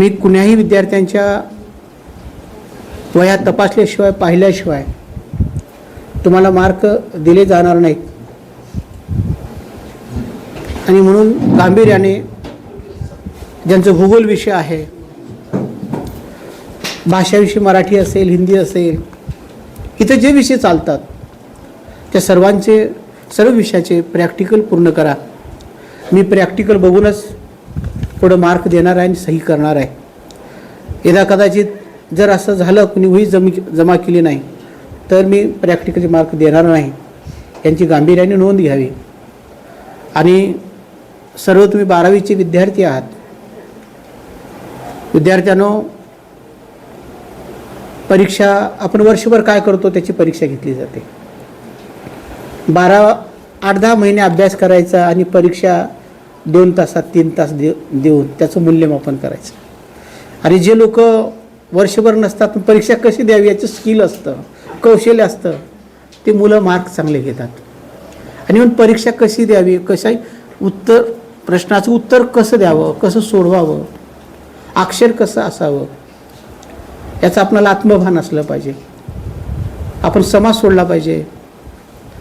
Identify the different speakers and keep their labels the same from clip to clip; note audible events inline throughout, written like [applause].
Speaker 1: मी कुण्याही विद्यार्थ्यांच्या वया तपासल्याशिवाय पाहिल्याशिवाय तुम्हाला मार्क दिले जाणार नाहीत. आणि म्हणून गांभीर्याने ज्यांचं भूगोल विषय आहे भाषाविषयी मराठी असेल हिंदी असेल इथं जे विषय चालतात त्या सर्वांचे सर्व विषयाचे प्रॅक्टिकल पूर्ण करा. मी प्रॅक्टिकल बघूनच पुढं मार्क देणार आहे आणि सही करणार आहे. यदा कदाचित जर असं झालं कुणी वही जमी जमा केली नाही तर मी प्रॅक्टिकलचे मार्क देणार नाही. यांची गांभीर्याने नोंद घ्यावी. आणि सर्व तुम्ही बारावीचे विद्यार्थी आहात. विद्यार्थ्यांनो परीक्षा आपण वर्षभर काय करतो त्याची परीक्षा घेतली जाते. बारा आठ दहा महिने अभ्यास करायचा आणि परीक्षा दोन तासात तीन तास दे देऊन त्याचं मूल्यमापन करायचं. आणि जे लोक वर्षभर नसतात परीक्षा कशी द्यावी याचं स्किल असतं कौशल्य असतं ते मुलं मार्क चांगले घेतात. आणि मग परीक्षा कशी द्यावी कशा उत्तर प्रश्नाचं उत्तर कसं द्यावं कसं सोडवावं अक्षर कसं असावं याचं आपल्याला आत्मभान असलं पाहिजे. आपण समाज सोडला पाहिजे.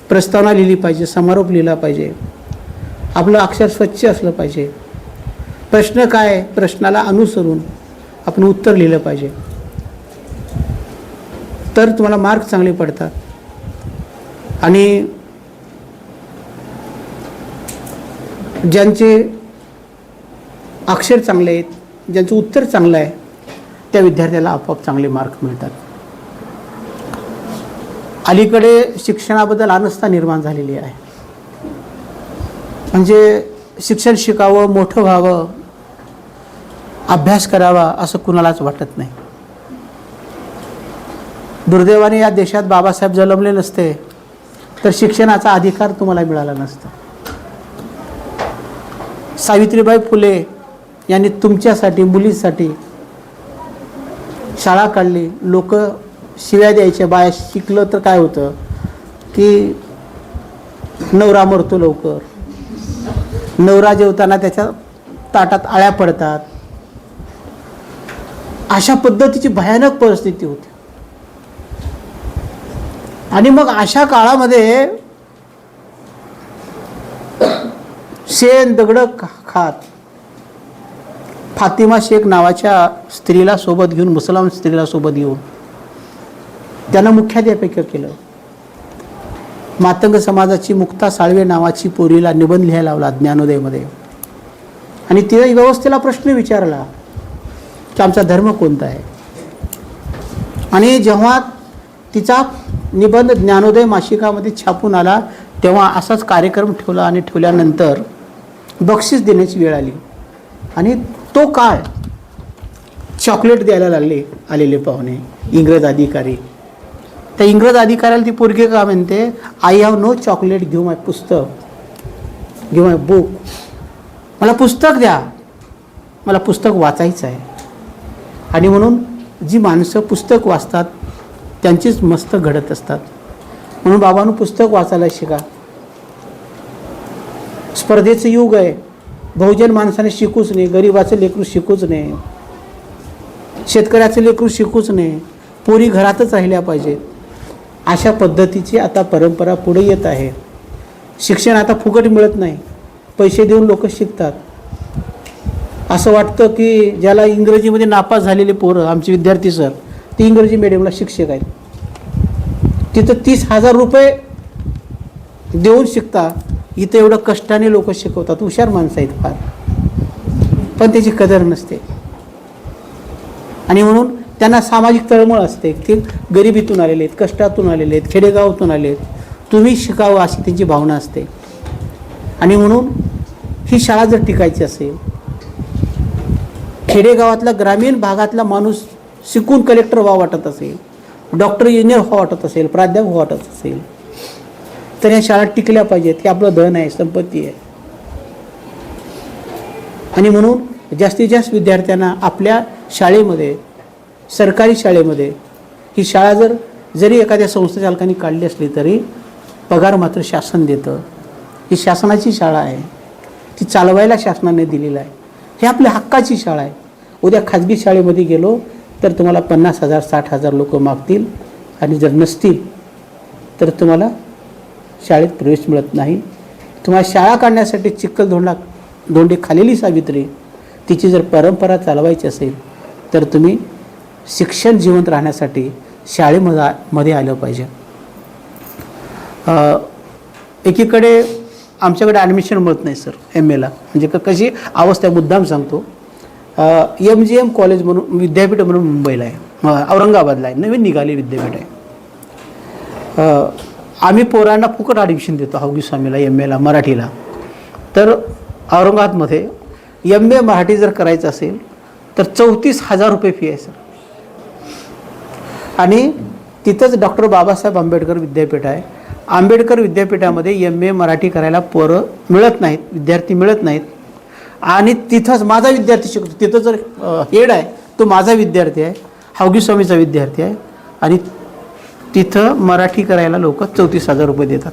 Speaker 1: प्रस्तावना लिहिली पाहिजे समारोप लिहिला पाहिजे. आपलं अक्षर स्वच्छ असलं पाहिजे. प्रश्न काय? प्रश्नाला अनुसरून आपण उत्तर लिहिलं पाहिजे. तर तुम्हाला मार्क चांगले पडतात. आणि ज्यांचे अक्षर चांगले आहेत ज्यांचं उत्तर चांगलं आहे त्या विद्यार्थ्याला आपोआप चांगले मार्क मिळतात. अलीकडे शिक्षणाबद्दल अनस्था निर्माण झालेली आहे. म्हणजे शिक्षण शिकावं मोठं व्हावं अभ्यास करावा असं कुणालाच वाटत नाही. दुर्दैवाने या देशात बाबासाहेब जलमले नसते तर शिक्षणाचा अधिकार तुम्हाला मिळाला नसता. सावित्रीबाई फुले यांनी तुमच्यासाठी मुलीसाठी शाळा काढली. लोक शिव्या द्यायचे बाया शिकलं तर काय होतं? की नवरा मरतो लवकर. नवरा जेवताना त्याच्या ताटात आळ्या पडतात. अशा पद्धतीची भयानक परिस्थिती होती. आणि मग अशा काळामध्ये शेण दगड खात. फातिमा शेख नावाच्या स्त्रीला सोबत घेऊन मुसलमान स्त्रीला सोबत घेऊन त्यानं मुख्याध्यापिका केलं. मातंग समाजाची मुक्ता साळवे नावाची पोरीला निबंध लिहायला लावला ज्ञानोदयमध्ये. आणि तिने व्यवस्थेला प्रश्न विचारला की आमचा धर्म कोणता आहे? आणि जेव्हा तिचा निबंध ज्ञानोदय मासिकामध्ये छापून आला तेव्हा असाच कार्यक्रम ठेवला आणि ठेवल्यानंतर बक्षीस देण्याची वेळ आली. आणि तो काळ चॉकलेट द्यायला लागले आलेले पाहुणे इंग्रज अधिकारी. त्या इंग्रज अधिकाऱ्याला ती पोरगी का म्हणते आय हॅव नो चॉकलेट घेऊ माय पुस्तक. घेऊ माय बुक मला पुस्तक द्या. मला पुस्तक वाचायचं आहे. आणि म्हणून जी माणसं पुस्तक वाचतात त्यांचीच मस्त घडत असतात. म्हणून बाबांनो पुस्तक वाचायला शिका. स्पर्धेचं युग आहे. बहुजन माणसाने शिकूच नाही गरिबाचं लेकरू शिकूच नाही शेतकऱ्याचं लेकरू शिकूच नाही पोरी घरातच राहिल्या पाहिजेत. अशा पद्धतीची आता परंपरा पुढे येत आहे. शिक्षण आता फुकट मिळत नाही. पैसे देऊन लोक शिकतात. असं वाटतं की ज्याला इंग्रजीमध्ये नापास झालेले पोरं आमचे विद्यार्थी सर ते इंग्रजी मिडियमला शिक्षक आहेत. तिथं तीस हजार रुपये देऊन शिकता इथं एवढं कष्टाने लोक शिकवतात. हुशार माणसं आहेत फार. पण त्याची कदर नसते. आणि म्हणून त्यांना सामाजिक तळमळ असते. ते गरिबीतून आलेले आहेत कष्टातून आलेले आहेत खेडेगावातून आले आहेत. तुम्ही शिकावं अशी त्यांची भावना असते. आणि म्हणून ही शाळा जर टिकायची असेल खेडेगावातला ग्रामीण भागातला माणूस शिकून कलेक्टर व्हा वाटत असेल डॉक्टर इंजिनियर व्हा वाटत असेल प्राध्यापक व्हा वाटत असेल तर या शाळा टिकल्या पाहिजेत. हे आपलं धन आहे संपत्ती आहे. आणि म्हणून जास्तीत जास्त विद्यार्थ्यांना आपल्या शाळेमध्ये सरकारी शाळेमध्ये. ही शाळा जर जरी एखाद्या संस्थाचालकांनी काढली असली तरी पगार मात्र शासन देतं. ही शासनाची शाळा आहे. ती चालवायला शासनाने दिलेलं आहे. हे आपल्या हक्काची शाळा आहे. उद्या खाजगी शाळेमध्ये गेलो तर तुम्हाला पन्नास हजार साठ हजार लोक मागतील आणि जर नसतील तर तुम्हाला शाळेत प्रवेश मिळत नाही. तुम्हाला शाळा काढण्यासाठी चिखलधोंडा धोंडे खालेली सावित्री तिची जर परंपरा चालवायची असेल तर तुम्ही शिक्षण जिवंत राहण्यासाठी शाळेमध्ये मध्ये आलं पाहिजे. एकीकडे आमच्याकडे ॲडमिशन मिळत नाही सर एम एला म्हणजे क कशी अवस्था आहे, मुद्दाम सांगतो. एम जी एम कॉलेज म्हणून विद्यापीठ म्हणून मुंबईला आहे. औरंगाबादला आहे. नवीन निघाली विद्यापीठ आहे. आम्ही पोरांना फुकट ॲडमिशन देतो हावगी स्वामीला एम एला मराठीला. तर औरंगाबादमध्ये एम ए मराठी जर करायचं असेल तर चौतीस हजार रुपये फी आहे सर आणि तिथंच डॉक्टर बाबासाहेब आंबेडकर विद्यापीठ आहे. आंबेडकर विद्यापीठामध्ये एम ए मराठी करायला पोरं मिळत नाहीत विद्यार्थी मिळत नाहीत. आणि तिथंच माझा विद्यार्थी शिकतो तिथं जर हेड आहे तो माझा विद्यार्थी आहे हावगी स्वामीचा विद्यार्थी आहे. आणि तिथं मराठी करायला लोक चौतीस हजार रुपये देतात.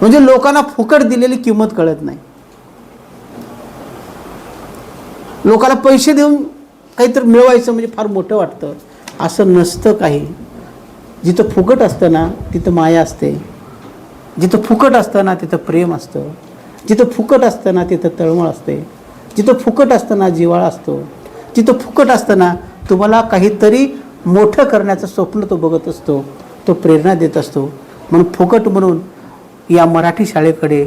Speaker 1: म्हणजे लोकांना फुकट दिलेली किंमत कळत नाही. लोकांना पैसे देऊन काहीतरी मिळवायचं म्हणजे फार मोठं वाटतं. असं नसतं काही. जिथं फुकट असतं ना तिथं माया असते. जिथं फुकट असतं ना तिथं प्रेम असतं. जिथं फुकट असतं ना तिथं तळमळ असते. जिथं फुकट असतं ना जिवाळा असतो. जिथं फुकट असतं ना तुम्हाला काहीतरी मोठं करण्याचं स्वप्न तो बघत असतो. तो प्रेरणा देत असतो. म्हणून फुकट म्हणून या मराठी शाळेकडे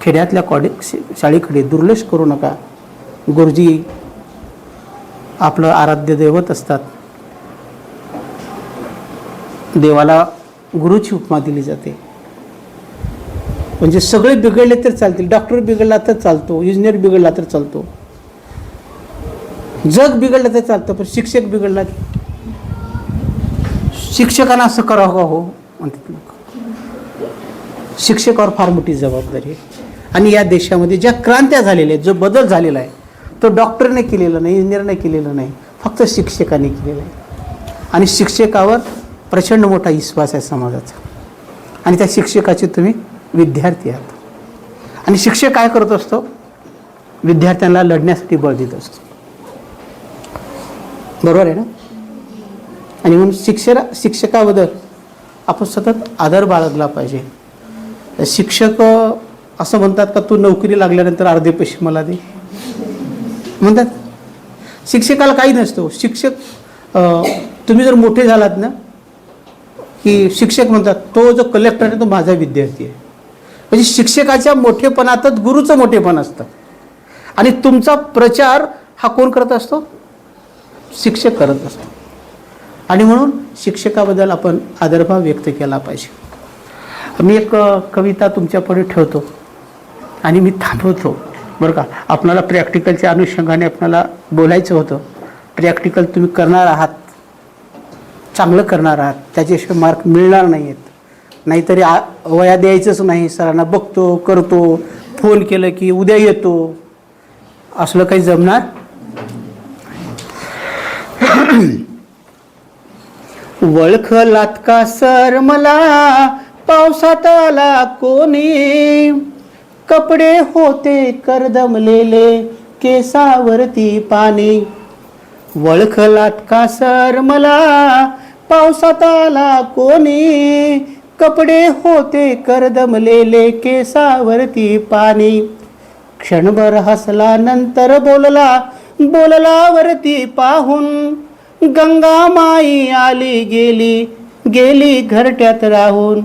Speaker 1: खेड्यातल्या कॉडे शाळेकडे दुर्लक्ष करू नका. गुरुजी आपलं आराध्य दैवत असतात. देवाला गुरुची उपमा दिली जाते. म्हणजे सगळे बिघडले तर चालतील. डॉक्टर बिघडला तर चालतो. इंजिनियर बिघडला तर चालतो. जग बिघडलं तर चालतं पण शिक्षक बिघडला शिक्षकांना असं करावं का हो? म्हणतात लोक. शिक्षकावर फार मोठी जबाबदारी आहे. आणि या देशामध्ये ज्या क्रांत्या झालेल्या आहेत जो बदल झालेला आहे तो डॉक्टरने केलेला नाही इंजिनियरने केलेला नाही फक्त शिक्षकाने केलेला आहे. आणि शिक्षकावर प्रचंड मोठा विश्वास आहे समाजाचा. आणि त्या शिक्षकाचे तुम्ही विद्यार्थी आहात. आणि शिक्षक काय करत असतो? विद्यार्थ्यांना लढण्यासाठी बळ देत असतो. बरोबर आहे ना? आणि म्हणून शिक्षरा शिक्षकाबद्दल आपण सतत आदर बाळगला पाहिजे. शिक्षक असं म्हणतात का तू नोकरी लागल्यानंतर अर्धे पैसे मला दे. म्हणतात. शिक्षकाला काही नसतो. शिक्षक तुम्ही जर मोठे झालात ना की शिक्षक म्हणतात तो जो कलेक्टर आहे तो माझा विद्यार्थी आहे. म्हणजे शिक्षकाच्या मोठेपणातच गुरुचं मोठेपण असतं. आणि तुमचा प्रचार हा कोण करत असतो? शिक्षक करत असतो. आणि म्हणून शिक्षकाबद्दल आपण आदरभाव व्यक्त केला पाहिजे. मी एक कविता तुमच्यापुढे ठेवतो. आणि मी थांबवतो. बरं का? आपणाला प्रॅक्टिकलच्या अनुषंगाने आपणाला बोलायचं होतं. प्रॅक्टिकल तुम्ही करणार आहात. चांगलं करणार आहात. त्याच्याशिवाय मार्क मिळणार नाही आहेत नाहीतरी आ वया द्यायचंच नाही. सरांना बघतो करतो फोन केलं की उद्या येतो. असलं काही जमणार? [clears throat] वळखलात का सर मला? पावसात आला कोणी? कपडे होते करदमलेले केसावरती पाणी वळखलात का सर मला? पावसात आला कोणी? कपडे होते करदमलेले केसावरती पाणी क्षणभर हसला नंतर बोलला बोलला वरती पाहून. गंगा माई आली गेली गेली घरट्यात राहून.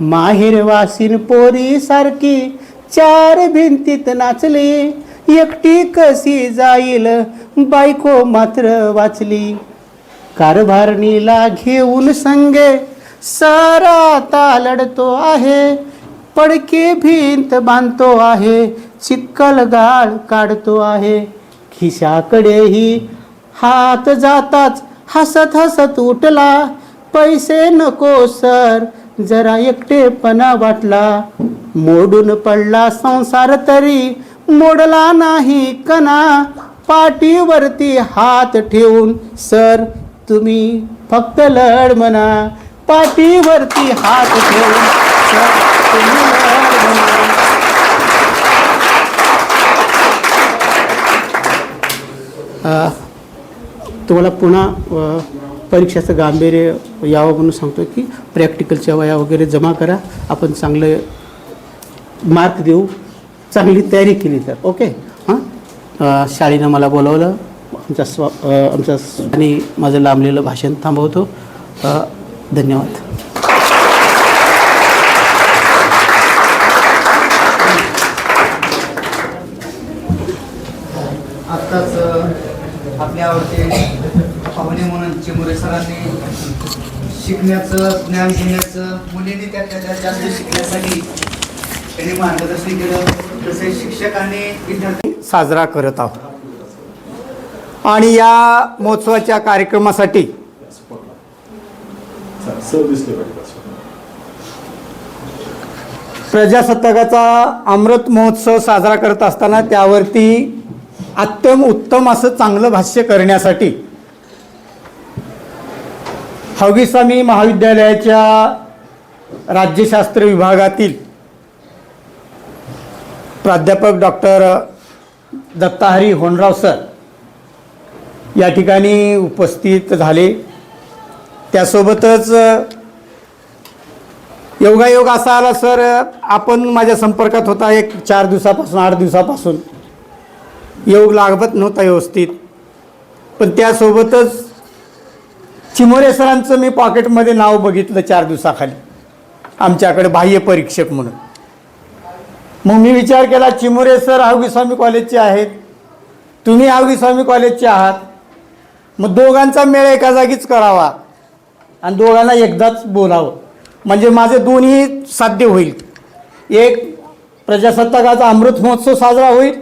Speaker 1: माहेरवासीन पोरी सारखी चार भिंतीत नाचली. एकटी कशी जाईल? बायको मात्र वाचली. कारभारणीला घेऊन संगे सारा आता लढतो आहे. पडके भिंत बांधतो आहे. चिक्कल गाळ काढतो आहे. खिशाकडेही हात जाताच हसत हसत उठला. पैसे नको सर. जरा एकटेपणा वाटला. मोडून पडला संसार तरी मोडला नाही कणा. पाठीवरती हात ठेवून सर तुम्ही फक्त लढ म्हणा. पाठीवरती हात ठेवून सर तुम्ही लढ म्हणा. तुम्हाला पुन्हा परीक्षेचं गांभीर्य यावं म्हणून सांगतो की प्रॅक्टिकलच्या वया वगैरे जमा करा. आपण चांगलं मार्क देऊ. चांगली तयारी केली तर. ओके हां? शाळेनं मला बोलावलं. आमच्या स्व आमचा आमच्या आणि माझं लांबलेलं भाषण थांबवतो. धन्यवाद.
Speaker 2: आत्ताच आपल्या आवडते पाहुणे म्हणून चिमुरे सरांनी शिकण्याचं ज्ञान घेण्याचं मुलींनी त्या जास्त शिकण्यासाठी त्यांनी मार्गदर्शन केलं. तसेच शिक्षकांनी विद्यार्थी
Speaker 3: साजरा करत आहोत. आणि या महोत्सवाच्या कार्यक्रमासाठी प्रजासत्ताकाचा अमृत महोत्सव साजरा करत असताना त्यावरती अत्यंत उत्तम असं चांगलं भाष्य करण्यासाठी हवीस्वामी महाविद्यालयाच्या राज्यशास्त्र विभागातील प्राध्यापक डॉक्टर दत्ताहरी होनराव सर या ठिकाणी उपस्थित झाले. त्यासोबतच योगायोग असा आला सर आपण माझ्या संपर्कात होता एक चार दिवसापासून आठ दिवसापासून. योग लागत नव्हता व्यवस्थित. पण त्यासोबतच चिमोरे सरांचं मी पॉकेटमध्ये नाव बघितलं चार दिवसाखाली. आमच्याकडे बाह्य परीक्षक म्हणून. मग मी विचार केला चिमोरे सर आवगी स्वामी कॉलेजचे आहेत. तुम्ही आवगी स्वामी कॉलेजचे आहात. मग दोघांचा मेळ एका जागीच करावा. आणि दोघांना एकदाच बोलावं. म्हणजे माझे दोन्ही साध्य होईल. एक प्रजासत्ताकाचा अमृत महोत्सव साजरा होईल.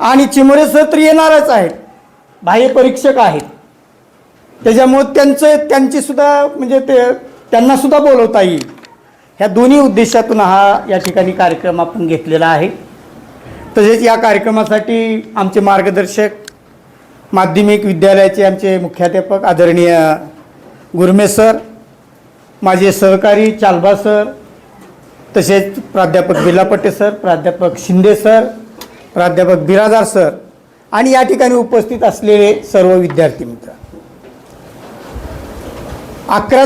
Speaker 3: आणि चिमुरे सर तर येणारच आहेत. बाह्य परीक्षक आहेत. त्याच्यामुळं त्यांचं त्यांचीसुद्धा म्हणजे ते त्यांनासुद्धा बोलवता येईल. ह्या दोन्ही उद्देशातून हा या ठिकाणी कार्यक्रम आपण घेतलेला आहे. तसेच या कार्यक्रमासाठी आमचे मार्गदर्शक माध्यमिक विद्यालयाचे आमचे मुख्याध्यापक आदरणीय गुरमे सर माझे सहकारी चालबा सर तसेच प्राध्यापक बिलापट्टे सर प्राध्यापक शिंदे सर प्राध्यापक बिरादार सर आणि या ठिकाणी उपस्थित असलेले सर्व विद्यार्थी मित्र. अकरा